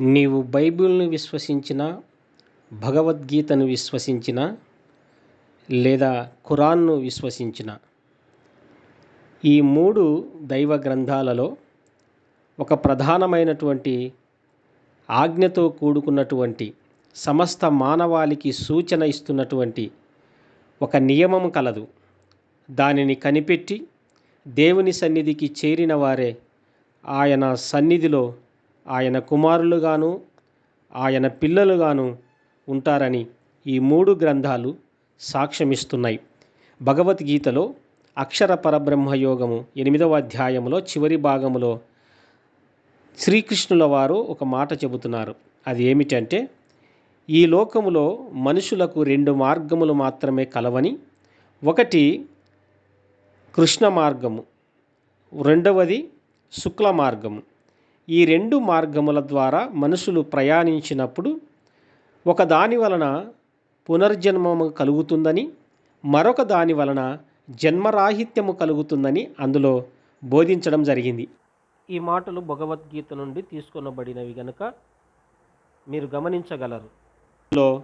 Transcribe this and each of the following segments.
నీవు బైబిల్ను విశ్వసించిన భగవద్గీతను విశ్వసించిన లేదా ఖురాన్ను విశ్వసించిన. ఈ మూడు దైవ గ్రంథాలలో ఒక ప్రధానమైనటువంటి ఆజ్ఞతో కూడుకున్నటువంటి సమస్త మానవాళికి సూచన ఇస్తున్నటువంటి ఒక నియమం కలదు. దానిని కనిపెట్టి దేవుని సన్నిధికి చేరిన వారే ఆయన సన్నిధిలో ఆయన కుమారులుగాను ఆయన పిల్లలుగాను ఉంటారని ఈ మూడు గ్రంథాలు సాక్ష్యమిస్తున్నాయి. భగవద్గీతలో అక్షర పరబ్రహ్మ యోగము ఎనిమిదవ అధ్యాయంలో చివరి భాగములో శ్రీకృష్ణుల వారు ఒక మాట చెబుతున్నారు. అది ఏమిటంటే ఈ లోకములో మనుషులకు రెండు మార్గములు మాత్రమే కలవని ఒకటి కృష్ణ మార్గము రెండవది శుక్ల మార్గము ఈ రెండు మార్గముల ద్వారా మనుషులు ప్రయాణించినప్పుడు ఒక దాని వలన పునర్జన్మము కలుగుతుందని మరొక దాని వలన జన్మరాహిత్యము కలుగుతుందని అందులో బోధించడం జరిగింది. ఈ మాటలు భగవద్గీత నుండి తీసుకొనబడినవి గనుక మీరు గమనించగలరు. లో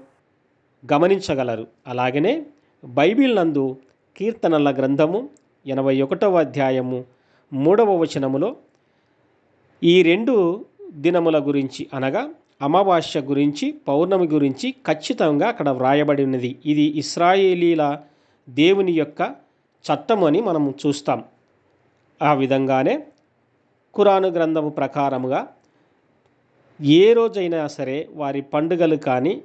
గమనించగలరు. అలాగనే బైబిల్ నందు కీర్తనల గ్రంథము ఎనభై ఒకటవ అధ్యాయము మూడవ వచనములో ఈ రెండు దినముల గురించి అనగా అమావాస్య గురించి పౌర్ణమి గురించి ఖచ్చితంగా అక్కడ వ్రాయబడి ఉన్నది. ఇది ఇస్రాయేలీల దేవుని యొక్క చట్టము అని మనం చూస్తాం. ఆ విధంగానే కురాను గ్రంథము ప్రకారముగా ఏ రోజైనా సరే వారి పండుగలు కానీ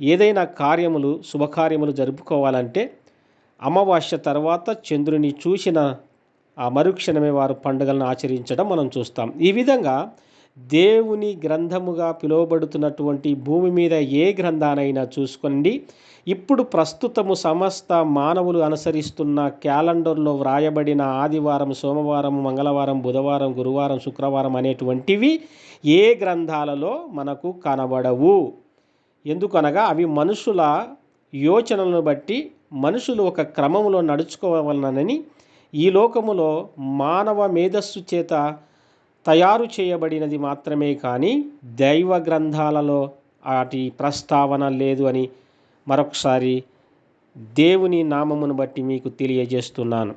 ఏదైనా కార్యములు శుభకార్యములు జరుపుకోవాలంటే అమావాస్య తర్వాత చంద్రుని చూసిన ఆ మరుక్షణమే వారు పండుగలను ఆచరించడం మనం చూస్తాం. ఈ విధంగా దేవుని గ్రంథముగా పిలువబడుతున్నటువంటి భూమి మీద ఏ గ్రంథానైనా చూసుకోండి. ఇప్పుడు ప్రస్తుతము సమస్త మానవులు అనుసరిస్తున్న క్యాలెండర్లో వ్రాయబడిన ఆదివారం సోమవారం మంగళవారం బుధవారం గురువారం శుక్రవారం అనేటువంటివి ఏ గ్రంథాలలో మనకు కనబడవు. ఎందుకనగా అవి మనుషుల యోచనలను బట్టి మనుషులు ఒక క్రమంలో నడుచుకోవాలనని ఈ లోకములో మానవ మేధస్సు చేత తయారు చేయబడినది మాత్రమే కానీ దైవ గ్రంథాలలో వాటి ప్రస్తావన లేదు అని మరొకసారి దేవుని నామమును బట్టి మీకు తెలియజేస్తున్నాను.